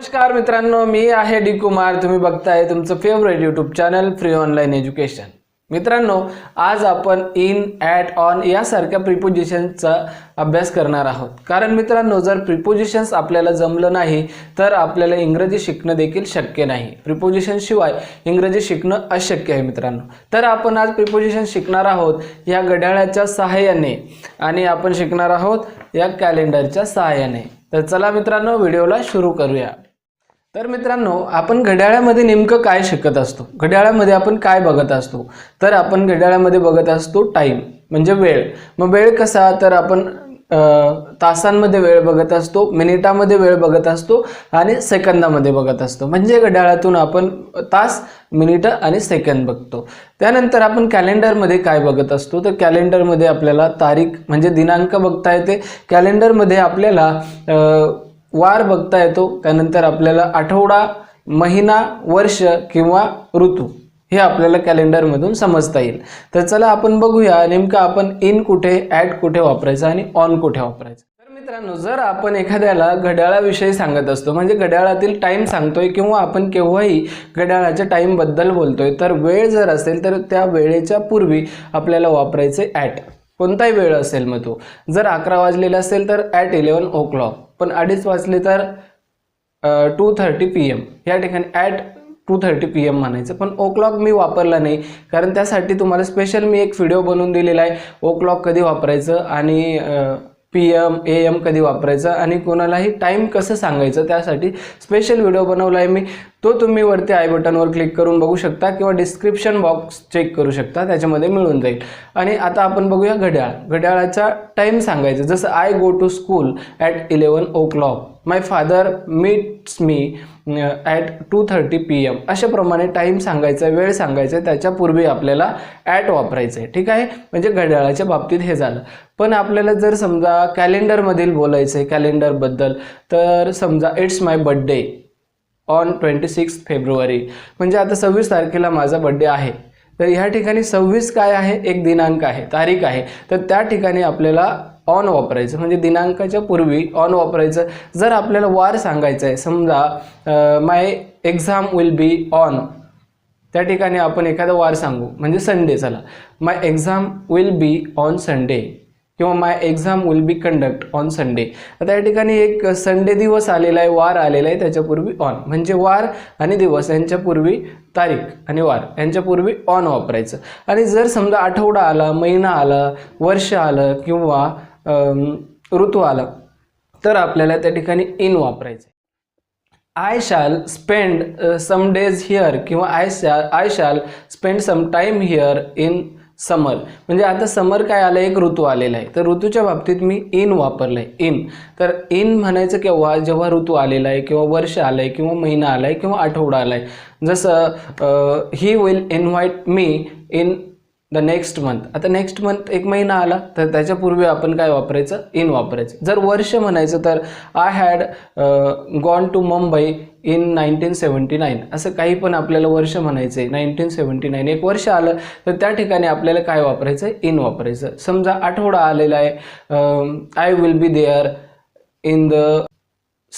नमस्कार मित्रांनो मी आहे डी कुमार. तुम्ही बघताय तुमचं favourite YouTube channel free online education मित्रांनो आज आपण इन ॲट ऑन यासारख्या प्रिपोजिशनचा अभ्यास करणार आहोत. कारण मित्रांनो जर प्रिपोजिशन्स आपल्याला जमलं नाही तर आपल्याला इंग्रजी शिकणं देखील शक्य नाही. प्रिपोजिशन शिवाय इंग्रजी शिकणं अशक्य आहे मित्रांनो. तर आपण आज प्रिपोजिशन शिकणार आहोत या घड्याळाच्या सहाय्याने आणि आपण शिकणार आहोत या कॅलेंडरच्या सहाय्याने. तर चला मित्रांनो व्हिडिओला सुरू करूया. तर मित्रांनो आपण घड्याळामध्ये नेमकं काय शिकत असतो? घड्याळामध्ये आपण काय बघत असतो? तर आपण घड्याळामध्ये बघत असतो टाईम म्हणजे वेळ. मग वेळ कसा? तर आपण तासांमध्ये वेळ बघत असतो मिनिटामध्ये वेळ बघत असतो आणि सेकंदामध्ये बघत असतो. म्हणजे घड्याळातून आपण तास मिनिटं आणि सेकंद बघतो. त्यानंतर आपण कॅलेंडरमध्ये काय बघत असतो? तर कॅलेंडरमध्ये आपल्याला तारीख म्हणजे दिनांक बघता येते. कॅलेंडरमध्ये आपल्याला वार बघता येतो त्यानंतर आपल्याला आठवडा महिना वर्ष किंवा ऋतू हे आपल्याला कॅलेंडरमधून समजता येईल. तर चला आपण बघूया नेमकं आपण इन कुठे ॲट कुठे वापरायचं आणि ऑन कुठे वापरायचं. तर मित्रांनो जर आपण एखाद्याला घड्याळाविषयी सांगत असतो म्हणजे घड्याळातील टाईम सांगतोय किंवा आपण केव्हाही घड्याळाच्या टाईमबद्दल बोलतोय तर वेळ जर असेल तर त्या वेळेच्या पूर्वी आपल्याला वापरायचे ॲट. कोणताही वेळ असेल मग तो. जर अकरा वाजलेला असेल तर ॲट इलेवन ओ क्लॉक. पण अडीच वाजले तर टू थर्टी पी एम या ठिकाणी at two thirty P M म्हणायचं. पण ओ क्लॉक मी वापरला नाही. कारण त्यासाठी तुम्हाला स्पेशल मी एक व्हिडिओ बनवून दिलेला आहे. ओ क्लॉक कधी वापरायचं आणि पी एम ए एम कधी वापरायचं आणि कोणालाही टाईम कसं सांगायचं त्यासाठी स्पेशल व्हिडिओ बनवला आहे मी. तो तुम्ही वरती आय बटनवर क्लिक करून बघू शकता किंवा डिस्क्रिप्शन बॉक्स चेक करू शकता. त्याच्यामध्ये मिळून जाईल. आणि आता आपण बघूया घड्याळ. घड्याळाचा टाईम सांगायचं. जसं I go to school at eleven o'clock my father meets me at two thirty P M अशाप्रमाणे टाईम सांगायचा आहे वेळ सांगायचा आहे त्याच्यापूर्वी आपल्याला ॲट वापरायचं आहे ठीक आहे? म्हणजे घड्याळाच्या बाबतीत हे झालं. पण आपल्याला जर समजा कॅलेंडरमधील बोलायचं आहे कॅलेंडरबद्दल तर समजा it's my birthday on twenty six February म्हणजे आता सव्वीस तारखेला माझा बड्डे आहे. तर ह्या ठिकाणी सव्वीस काय आहे? एक दिनांक आहे तारीख आहे. तर त्या ठिकाणी आपल्याला ऑन वापरायचं. म्हणजे दिनांकाच्या पूर्वी ऑन वापरायचं. जर आपल्याला वार सांगायचं आहे समजा my exam will be on त्या ठिकाणी आपण एखादा वार सांगू. म्हणजे संडे चला. My exam will be on Sunday किंवा my exam will be conduct on Sunday आता या ठिकाणी एक संडे दिवस आलेला आहे वार आलेला आहे त्याच्यापूर्वी ऑन म्हणजे वार आणि दिवस यांच्यापूर्वी तारीख आणि वार यांच्यापूर्वी ऑन वापरायचं. आणि जर समजा आठवडा आला महिना आला वर्ष आलं किंवा ऋतू आला तर आपल्याला त्या ठिकाणी इन वापरायचं I shall spend some days here किंवा I shall I shall spend some time here in summer म्हणजे आता समर काय आलं एक ऋतू आलेला आहे. तर ऋतूच्या बाबतीत मी इन वापरलं आहे इन. तर इन म्हणायचं केव्हा? जेव्हा ऋतू आलेला आहे किंवा वर्ष आलं आहे किंवा महिना आला आहे किंवा आठवडा आला आहे जसं he will invite me in the next month आता नेक्स्ट मंथ एक महिना आला तर त्याच्यापूर्वी आपण काय वापरायचं? इन वापरायचं. जर वर्ष म्हणायचं तर I had gone to Mumbai in nineteen seventy nine असं काही पण आपल्याला वर्ष म्हणायचं आहे नाईन्टीन सेवन्टी नाईन एक वर्ष आलं तर त्या ठिकाणी आपल्याला काय वापरायचं? आहे इन वापरायचं. समजा आठवडा आलेला आहे I will be there in the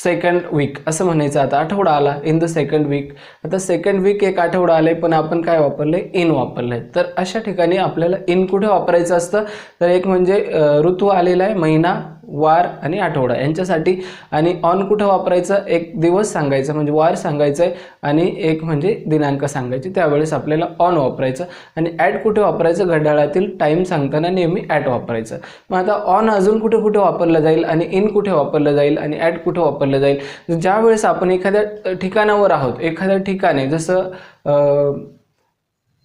second week असं म्हणायचं. आता आठवडा आला. इन द सेकंड वीक आता सेकंड वीक एक आठवडा आले पण आपण काय वापरले इन वापरले तर अशा ठिकाणी आपल्याला इन कुठे वापरायचं असतं? तर एक म्हणजे ऋतू आलेला आहे महिना वार आणि आठवडा यांच्यासाठी आणि ऑन कुठं वापरायचं? एक दिवस सांगायचं म्हणजे वार सांगायचं आहे आणि एक म्हणजे दिनांक सांगायची. त्यावेळेस आपल्याला ऑन वापरायचं आणि ॲट कुठे वापरायचं? घड्याळातील टाईम सांगताना नेहमी ॲट वापरायचं. मग आता ऑन अजून कुठे कुठे वापरलं जाईल आणि इन कुठे वापरलं जाईल आणि ॲट कुठे वापरलं जाईल? ज्यावेळेस आपण एखाद्या ठिकाणावर आहोत एखाद्या ठिकाणी जसं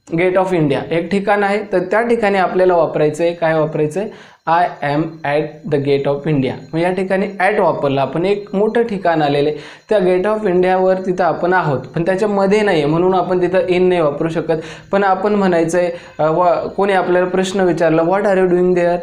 गेट ऑफ इंडिया. एक ठिकाण आहे तर त्या ठिकाणी आपल्याला वापरायचं आहे काय वापरायचं आहे I am at the gate of India मग या ठिकाणी ॲट वापरलं. आपण एक मोठं ठिकाण आलेलं आहे. त्या गेट ऑफ इंडियावर तिथं आपण आहोत. पण त्याच्यामध्ये नाही आहे म्हणून आपण तिथं इन नाही वापरू शकत. पण आपण म्हणायचं आहे व कोणी आपल्याला प्रश्न विचारला what are you doing there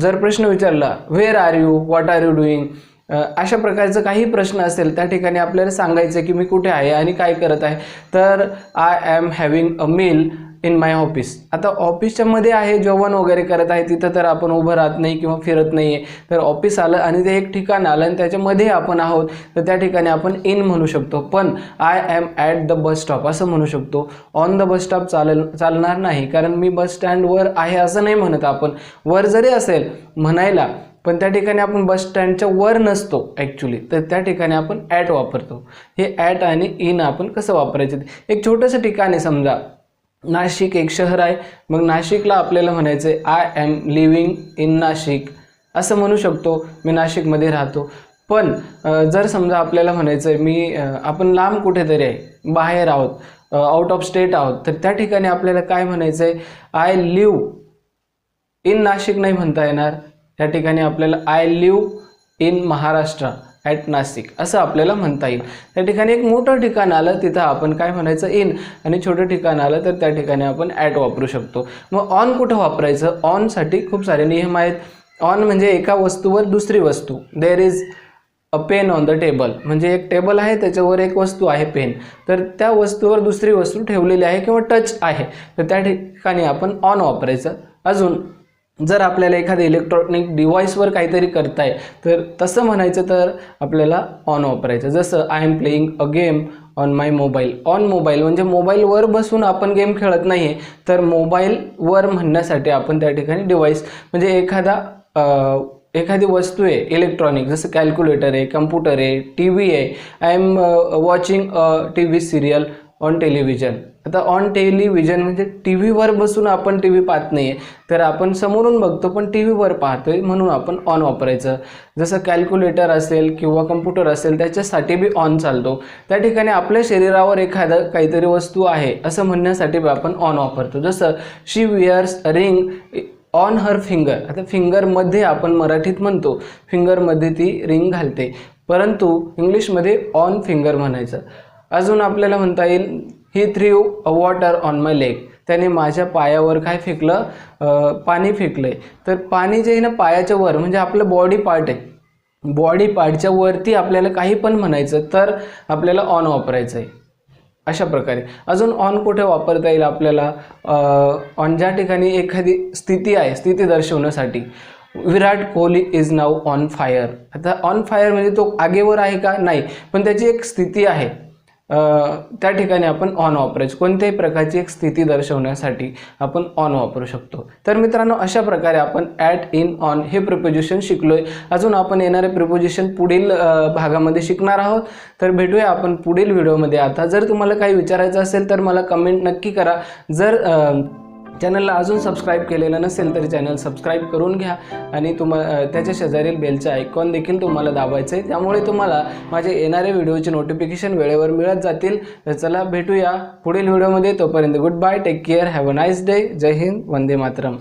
जर प्रश्न विचारला where are you what are you doing अशा प्रकारचं काही प्रश्न असेल त्या ठिकाणी आपल्याला सांगायचं की मी कुठे आहे आणि काय करत आहे. तर I am having a meal in my office आता ऑफिसच्या मध्ये आहे जेवण वगैरे करत आहे तिथं तर आपण उभं राहत नाही किंवा फिरत नाही आहे तर ऑफिस आलं आणि ते एक ठिकाण आलं आणि त्याच्यामध्ये आपण आहोत तर त्या ठिकाणी आपण इन म्हणू शकतो. पण I am at the bus stop असं म्हणू शकतो. ऑन द बस स्टॉप चालेल चालणार नाही कारण मी बस स्टँडवर आहे असं नाही म्हणत आपण. वर जरी असेल म्हणायला पण त्या ठिकाणी आपण बस स्टँडच्या वर नसतो ॲक्च्युली तर त्या ठिकाणी आपण ॲट वापरतो. हे ॲट आणि इन आपण कसं वापरायचं? ते. एक छोटंसं ठिकाण आहे समजा. नाशिक एक शहर आहे. मग नाशिकला आपल्याला म्हणायचं आहे I am living in Nashik. असं म्हणू शकतो. मी नाशिकमध्ये राहतो. पण जर समजा आपल्याला म्हणायचं आहे मी आपण लांब कुठेतरी आहे बाहेर आहोत आउट ऑफ स्टेट आहोत. तर त्या ठिकाणी आपल्याला काय म्हणायचं आहे आय लिव्ह इन नाशिक नाही म्हणता येणार. त्या ठिकाणी आपल्याला I live in Maharashtra at Nashik असं आपल्याला म्हणता येईल. त्या ठिकाणी एक मोठं ठिकाण आलं तिथं आपण काय म्हणायचं? इन आणि छोटं ठिकाण आलं तर त्या ठिकाणी आपण ॲट वापरू शकतो. मग ऑन कुठं वापरायचं? ऑनसाठी खूप सारे नियम आहेत. ऑन म्हणजे एका वस्तूवर दुसरी वस्तू. There is a pen on the table म्हणजे एक टेबल आहे त्याच्यावर एक वस्तू आहे पेन तर त्या वस्तूवर दुसरी वस्तू ठेवलेली आहे किंवा टच आहे. तर त्या ठिकाणी आपण ऑन वापरायचं. अजून जर आपल्याला एखाद्या इलेक्ट्रॉनिक डिव्हाइसवर काहीतरी करताय तर तसं म्हणायचं तर आपल्याला ऑन वापरायचं. जसं I am playing a game on my mobile on mobile म्हणजे मोबाईलवर बसून आपण गेम खेळत नाही आहे तर मोबाईलवर म्हणण्यासाठी आपण त्या ठिकाणी डिव्हाइस म्हणजे एखादा एखादी वस्तू आहे इलेक्ट्रॉनिक जसं कॅल्क्युलेटर आहे कम्प्युटर आहे टी व्ही आहे. I am watching a T V serial on television आता ऑन टेलिव्हिजन म्हणजे टी व्हीवर बसून आपण टी व्ही पाहत नाही आहे तर आपण समोरून बघतो पण टी व्हीवर पाहतो आहे म्हणून आपण ऑन वापरायचं. जसं कॅल्क्युलेटर असेल किंवा कम्प्युटर असेल त्याच्यासाठी बी ऑन चालतो. त्या ठिकाणी आपल्या शरीरावर एखादं काहीतरी वस्तू आहे असं म्हणण्यासाठी बी आपण ऑन वापरतो. जसं she wears ring on her finger आता फिंगरमध्ये आपण मराठीत म्हणतो फिंगरमध्ये ती रिंग घालते. परंतु इंग्लिशमध्ये ऑन फिंगर म्हणायचं. अजून आपल्याला म्हणता येईल he threw a water on my leg त्याने माझ्या पायावर काय फेकलं? पाणी पाणी फेकलंय. तर पाणी जे आहे ना पायाच्या वर म्हणजे आपलं बॉडी पार्ट आहे. बॉडी पार्टच्या वरती आपल्याला काही पण म्हणायचं तर आपल्याला ऑन वापरायचं आहे अशा प्रकारे. अजून ऑन कुठे वापरता येईल आपल्याला? ऑन ज्या ठिकाणी एखादी स्थिती आहे स्थिती दर्शवण्यासाठी. Virat Kohli is now on fire आता ऑन फायर म्हणजे तो आगेवर आहे का? नाही. पण त्याची एक स्थिती आहे. त्या ठिकाणी आपण ऑन वापरायचं. कोणत्याही प्रकारची एक स्थिती दर्शवण्यासाठी आपण ऑन वापरू शकतो. तर मित्रांनो अशा प्रकारे आपण ॲट इन ऑन हे प्रिपोजिशन आहे अजून आपण येणारे प्रिपोजिशन पुढील भागामध्ये शिकणार आहोत. तर भेटूया आपण पुढील व्हिडिओमध्ये आता जर तुम्हाला काही विचारायचं असेल तर मला कमेंट नक्की करा. जर चॅनलला अजून सबस्क्राईब केलेलं नसेल तर चॅनल सबस्क्राईब करून घ्या. आणि तुम्हा त्याच्या शेजारील बेलचं आयकॉन देखील तुम्हाला दाबायचं आहे त्यामुळे तुम्हाला माझे येणारे व्हिडिओचे नोटिफिकेशन वेळेवर मिळत जातील. तर चला भेटूया पुढील व्हिडिओमध्ये तोपर्यंत good bye take care have a nice day जय हिंद वंदे मातरम.